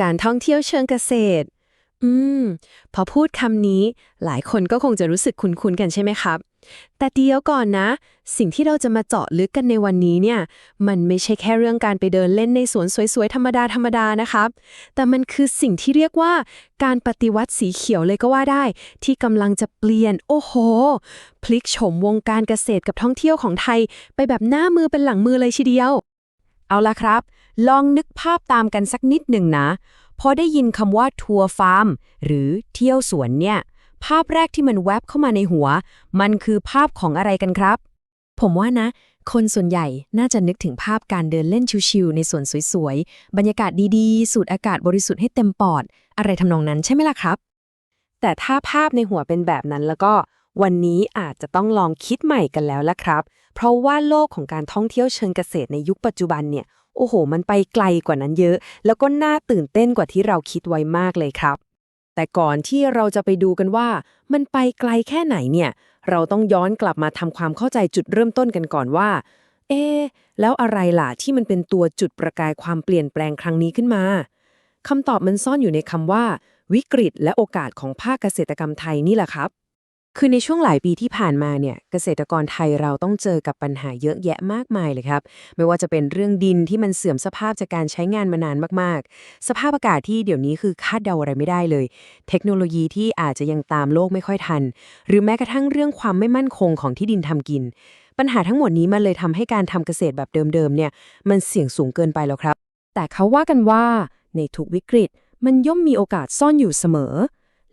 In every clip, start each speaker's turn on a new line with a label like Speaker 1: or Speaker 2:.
Speaker 1: การท่องเที่ยวเชิงเกษตร อืม พอพูดคำนี้ หลายคนก็คงจะรู้สึกคุ้นๆกันใช่ไหมครับ แต่เดียวก่อนนะ สิ่งที่เราจะมาเจาะลึกกันในวันนี้เนี่ย มันไม่ใช่แค่เรื่องการไปเดินเล่นในสวนสวยๆ ธรรมดาธรรมดานะครับ แต่มันคือสิ่งที่เรียกว่า การปฏิวัติสีเขียวเลยก็ว่าได้ ที่กำลังจะเปลี่ยน โอ้โห พลิกโฉมวงการเกษตรกับท่องเที่ยวของไทย ไปแบบหน้ามือเป็นหลังมือเลยทีเดียว
Speaker 2: เอาละครับ ลองนึกภาพตามกันสักนิดหนึ่งนะ พอได้ยินคำว่าทัวร์ฟาร์ม หรือเที่ยวสวนเนี่ย ภาพแรกที่มันแวบเข้ามาในหัว มันคือภาพของอะไรกันครับ
Speaker 1: ผมว่านะ คนส่วนใหญ่น่าจะนึกถึงภาพการเดินเล่นชิวๆในสวนสวยๆ บรรยากาศดีๆ สูดอากาศบริสุทธิ์ให้เต็มปอด อะไรทำนองนั้นใช่ไหมล่ะครับ แต่ถ้าภาพในหัวเป็นแบบนั้นแล้วก็วันนี้อาจจะต้องลองคิดใหม่กันแล้วละครับ เพราะว่าโลกของการท่องเที่ยวเชิงเกษตรในยุคปัจจุบันเนี่ย โอ้โห มันไปไกลกว่านั้นเยอะ แล้วก็น่าตื่นเต้นกว่าที่เราคิดไว้มากเลยครับ แต่ก่อนที่เราจะไปดูกันว่า มันไปไกลแค่ไหนเนี่ย เราต้องย้อนกลับมาทำความเข้าใจจุดเริ่มต้นกันก่อนว่า เอ๊แล้วอะไรล่ะที่มันเป็นตัวจุดประกายความเปลี่ยนแปลงครั้งนี้ขึ้นมาคำตอบมันซ่อนอยู่ในคำว่า วิกฤตและโอกาสของภาคเกษตรกรรมไทยนี่แหละครับ คือในช่วงหลายปีที่ผ่านมาเนี่ยเกษตรกรไทยเราต้องเจอกับปัญหาเยอะแยะมากมายเลยครับ ไม่ว่าจะเป็นเรื่องดินที่มันเสื่อมสภาพจากการใช้งานมานานมากๆ สภาพอากาศที่เดี๋ยวนี้คือคาดเดาอะไรไม่ได้เลย เทคโนโลยีที่อาจจะยังตามโลกไม่ค่อยทัน หรือแม้กระทั่งเรื่องความไม่มั่นคงของที่ดินทำกิน ปัญหาทั้งหมดนี้มันเลยทำให้การทำเกษตรแบบเดิมๆเนี่ยมันเสี่ยงสูงเกินไปแล้วครับ แต่เขาว่ากันว่าในทุกวิกฤตมันย่อมมีโอกาสซ่อนอยู่เสมอ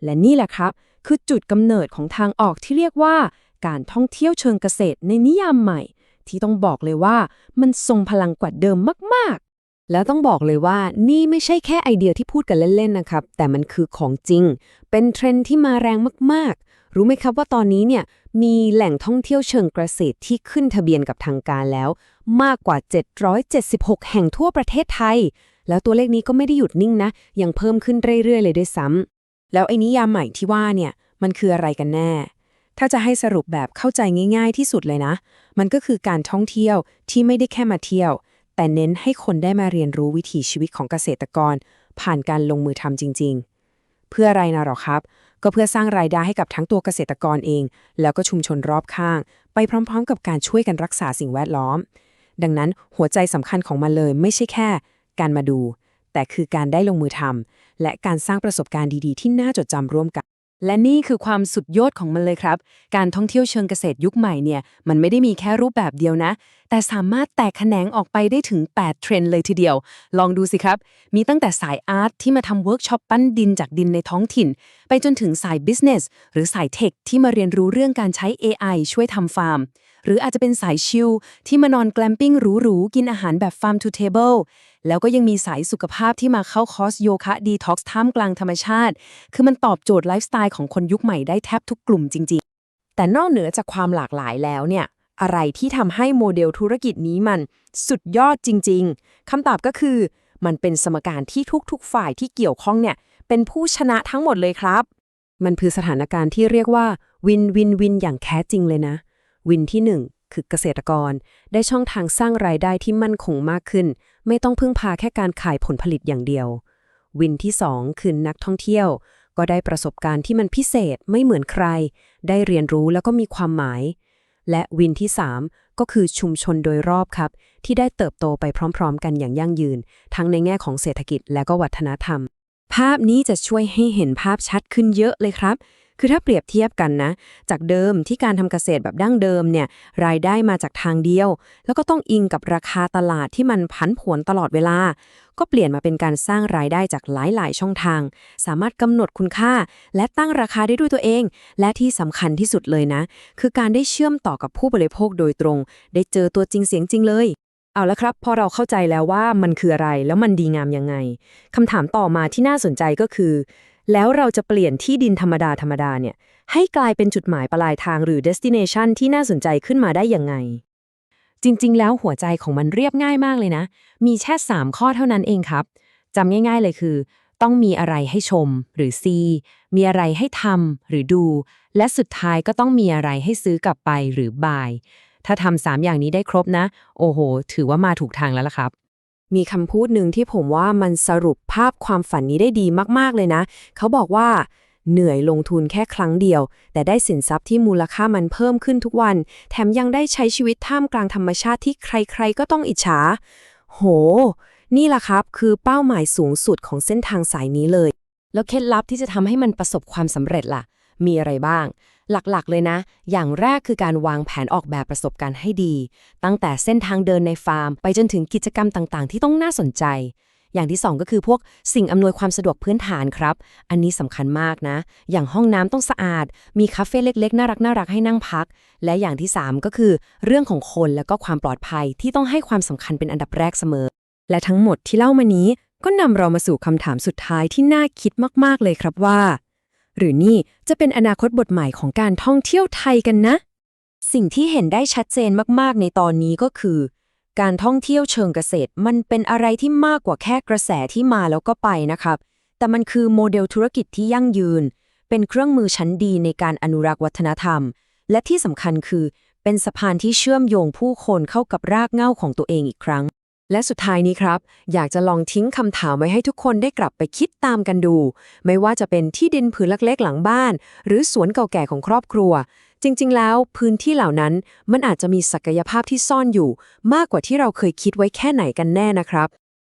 Speaker 1: และนี่แหละครับ คือจุดกำเนิดของทางออกที่เรียกว่า การท่องเที่ยวเชิงเกษตรในนิยามใหม่ ที่ต้องบอกเลยว่ามันทรงพลังกว่าเดิมมากๆ แล้วต้องบอกเลยว่านี่ไม่ใช่แค่ไอเดียที่พูดกันเล่นๆนะครับ แต่มันคือของจริง เป็นเทรนด์ที่มาแรงมากๆ รู้ไหมครับว่าตอนนี้เนี่ยมีแหล่งท่องเที่ยวเชิงเกษตรที่ขึ้นทะเบียนกับทางการแล้ว มากกว่า 776 แห่งทั่วประเทศไทย แล้วตัวเลขนี้ก็ไม่ได้หยุดนิ่งนะ ยังเพิ่มขึ้นเรื่อยๆ เลยด้วยซ้ำ แล้วไอ้นิยามใหม่ที่ว่าเนี่ยมันคืออะไรกันแน่ ถ้าจะให้สรุปแบบเข้าใจง่าย ๆ ที่สุดเลยนะ มันก็คือการท่องเที่ยวที่ไม่ได้แค่มาเที่ยว แต่เน้นให้คนได้มาเรียนรู้วิถีชีวิตของเกษตรกร ผ่านการลงมือทำจริง ๆ เพื่ออะไรนะหรอครับ ก็เพื่อสร้างรายได้ให้กับทั้งตัวเกษตรกรเอง แล้วก็ชุมชนรอบข้าง ไปพร้อม ๆ กับการช่วยกันรักษาสิ่งแวดล้อม ดังนั้นหัวใจสำคัญของมันเลยไม่ใช่แค่ การมาดู แต่คือการได้ลงมือทำ และการสร้างประสบการณ์ดีๆ ที่น่าจดจำร่วมกัน และนี่คือความสุดยอดของมันเลยครับ การท่องเที่ยวเชิงเกษตรยุคใหม่เนี่ย มันไม่ได้มีแค่รูปแบบเดียวนะ แต่สามารถแตกแขนงออกไปได้ถึง 8 เทรนด์เลยทีเดียว ลองดูสิครับ มีตั้งแต่สายอาร์ตที่มาทำเวิร์กช็อปปั้นดินจากดินในท้องถิ่น ไปจนถึงสายบิสเนสหรือสายเทคที่มาเรียนรู้เรื่องการใช้ AI ช่วยทำฟาร์ม หรืออาจจะเป็นสายชิลที่มานอนแกลมปิ้งหรูๆ กินอาหารแบบ farm to table แล้วก็ยังมีสายสุขภาพที่มาเข้าคอร์สโยคะดีท็อกซ์ท่ามกลางธรรมชาติ คือมันตอบโจทย์ไลฟ์สไตล์ของคนยุคใหม่ได้แทบทุกกลุ่มจริงๆ แต่นอกเหนือจากความหลากหลายแล้วเนี่ยอะไรที่ทำให้โมเดลธุรกิจนี้มันสุดยอดจริง ๆคำตอบก็คือมันเป็นสมการที่ทุกๆ ฝ่ายที่เกี่ยวข้องเนี่ยเป็นผู้ชนะทั้งหมดเลยครับ มันคือสถานการณ์ที่เรียกว่าวินวินวินอย่างแท้จริงเลยนะ วินที่ 1 คือเกษตรกร ได้ช่องทางสร้างรายได้ที่มั่นคงมากขึ้น ไม่ต้องพึ่งพาแค่การขายผลผลิตอย่างเดียว วินที่ 2 คือนักท่องเที่ยว ก็ได้ประสบการณ์ที่มันพิเศษไม่เหมือนใคร ได้เรียนรู้แล้วก็มีความหมาย และวินที่ 3 ก็คือชุมชนโดยรอบครับ ที่ได้เติบโตไปพร้อม ๆ กันอย่างยั่งยืน ทั้งในแง่ของเศรษฐกิจและก็วัฒนธรรมภาพนี้จะช่วยให้เห็นภาพชัดขึ้นเยอะเลยครับ คือถ้าเปรียบเทียบกันนะ จากเดิมที่การทำเกษตรแบบดั้งเดิมเนี่ยรายได้มาจากทางเดียว แล้วก็ต้องอิงกับราคาตลาดที่มันผันผวนตลอดเวลา ก็เปลี่ยนมาเป็นการสร้างรายได้จากหลาย ๆ ช่องทาง สามารถกำหนดคุณค่า และตั้งราคาได้ด้วยตัวเอง และที่สำคัญที่สุดเลยนะ คือการได้เชื่อมต่อกับผู้บริโภคโดยตรง ได้เจอตัวจริงเสียงจริงเลยเอาละครับ พอเราเข้าใจแล้วว่ามันคืออะไรแล้วมันดีงามยังไงคำถามต่อมาที่น่าสนใจก็คือ แล้วเราจะเปลี่ยนที่ดินธรรมดาธรรมดาเนี่ยให้กลายเป็นจุดหมายปลายทางหรือ destination ที่น่าสนใจขึ้นมาได้ยังไง จริงๆ แล้วหัวใจของมันเรียบง่ายมากเลยนะ มีแค่3ข้อเท่านั้นเองครับจำง่าย ๆ เลยคือ ต้องมีอะไรให้ชม หรือ see มีอะไรให้ทำหรือดู และสุดท้ายก็ต้องมีอะไรให้ซื้อกลับไปหรือ buy ถ้าทำสามอย่างนี้ได้ครบนะ โอ้โห ถือว่ามาถูกทางแล้วล่ะครับ
Speaker 2: มีคำพูดหนึ่งที่ผมว่ามันสรุปภาพความฝันนี้ได้ดีมากๆเลยนะ เขาบอกว่าเหนื่อยลงทุนแค่ครั้งเดียว แต่ได้สินทรัพย์ที่มูลค่ามันเพิ่มขึ้นทุกวัน แถมยังได้ใช้ชีวิตท่ามกลางธรรมชาติที่ใครๆก็ต้องอิจฉา โห นี่ล่ะครับ คือเป้าหมายสูงสุดของเส้นทางสายนี้เลย
Speaker 3: แล้วเคล็ดลับที่จะทำให้มันประสบความสำเร็จล่ะ มีอะไรบ้าง หลักๆ เลยนะ อย่างแรกคือการวางแผนออกแบบประสบการณ์ให้ดี ตั้งแต่เส้นทางเดินในฟาร์ม ไปจนถึงกิจกรรมต่างๆ ที่ต้องน่าสนใจ อย่างที่สองก็คือพวกสิ่งอำนวยความสะดวกพื้นฐานครับ อันนี้สำคัญมากนะ อย่างห้องน้ำต้องสะอาด มีคาเฟ่เล็กๆ น่ารักน่ารักๆให้นั่งพัก และอย่างที่สามก็คือ เรื่องของคนและก็ความปลอดภัยที่ต้องให้ความสำคัญเป็นอันดับแรกเสมอ
Speaker 1: และทั้งหมดที่เล่ามานี้ก็นำเรามาสู่คำถามสุดท้ายที่น่าคิดมาก ๆ เลยครับว่า หรือนี่จะเป็นอนาคตบทใหม่ของการท่องเที่ยวไทยกันนะ
Speaker 2: สิ่งที่เห็นได้ชัดเจนมากๆ ในตอนนี้ก็คือ การท่องเที่ยวเชิงเกษตร มันเป็นอะไรที่มากกว่าแค่กระแสที่มาแล้วก็ไปนะครับ แต่มันคือโมเดลธุรกิจที่ยั่งยืน เป็นเครื่องมือชั้นดีในการอนุรักษ์วัฒนธรรม และที่สำคัญคือเป็นสะพานที่เชื่อมโยงผู้คนเข้ากับรากเหง้าของตัวเองอีกครั้ง
Speaker 1: และสุดท้ายนี้ครับ อยากจะลองทิ้งคำถามไว้ให้ทุกคนได้กลับไปคิดตามกันดู ไม่ว่าจะเป็นที่ดินผืนเล็กๆหลังบ้าน หรือสวนเก่าแก่ของครอบครัว จริงๆ แล้วพื้นที่เหล่านั้นมันอาจจะมีศักยภาพที่ซ่อนอยู่ มากกว่าที่เราเคยคิดไว้แค่ไหนกันแน่นะครับ